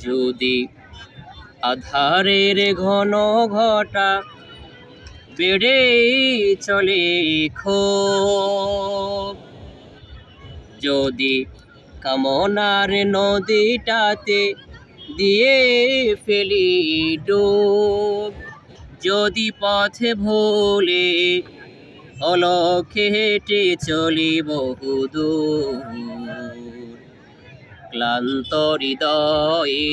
যদি আধারের ঘন ঘটা বেড়ে চলে ক্ষোভ যদি কামনার নদীটাতে দিয়ে ফেলি ডুব। যদি পথে ভুলে অলক্ষে হেঁটে চলি বহুদূর। ক্লান্ত হৃদয়ে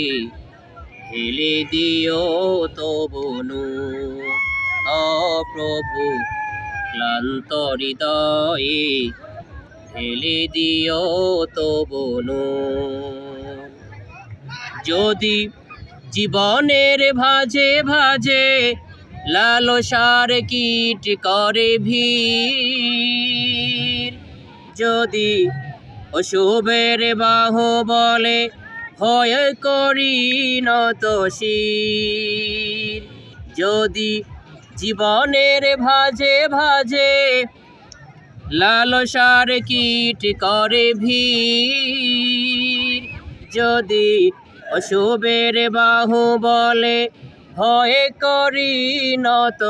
হেলে দিও তো বনু অপ্রভু ক্লান্ত হৃদয়ে হেলে দিও তো বনু যদি জীবনের ভাজে ভাজে লালসার কীট করে ভিড়, যদি অশুভের বাহ বলে ভয় করি নত যদি জীবনের ভাজে ভাজে লালসার কীট করে ভিড়, যদি অশুভের বাহু বলে ভয় করি নত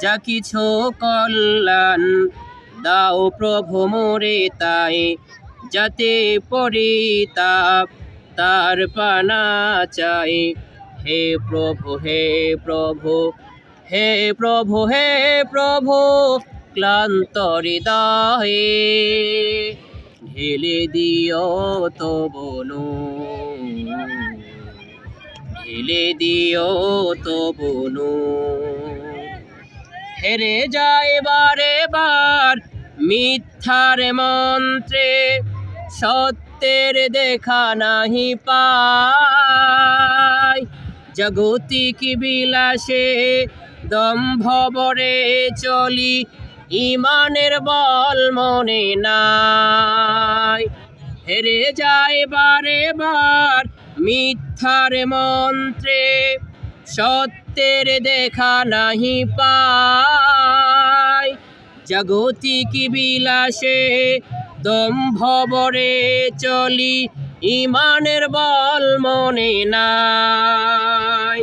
যা কিছু কল্যাণ দাও প্রভু মোরে তাই, যাতে পরিতাপ তার পানা চাই। হে প্রভু হে প্রভু হে প্রভু হে প্রভু, ক্লান্ত হৃদয়ে ঢেলে দিও তো বনু ঢেলে দিও তো বনু হেরে যায় বারে বার মিথ্যার মন্ত্রে, সত্যের দেখা নাহি পায় জগতিক বিলাসে দম্ভ বরে চলি, ইমানের বল মনে নাই। হেরে যায় বারে বার মিথ্যার মন্ত্রে, সত্যের দেখা নাহি পায় জাগতিক বিলাসে দম্ভ বরে চলি, ইমানের বল মনে নাই।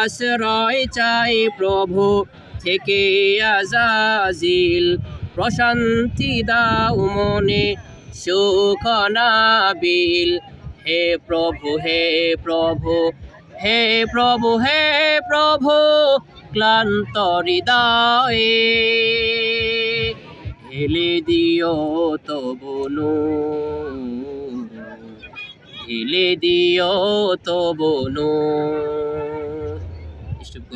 আশ্রয় চাই প্রভু থেকে আজাজিল, প্রশান্তি দাও মনে সুখ নাবিল হে প্রভু হে প্রভু হে প্রভু হে প্রভু, ক্লান্ত হৃদয়ে ঢেলে দিও তো বনু ঢেলে দিও তো বনু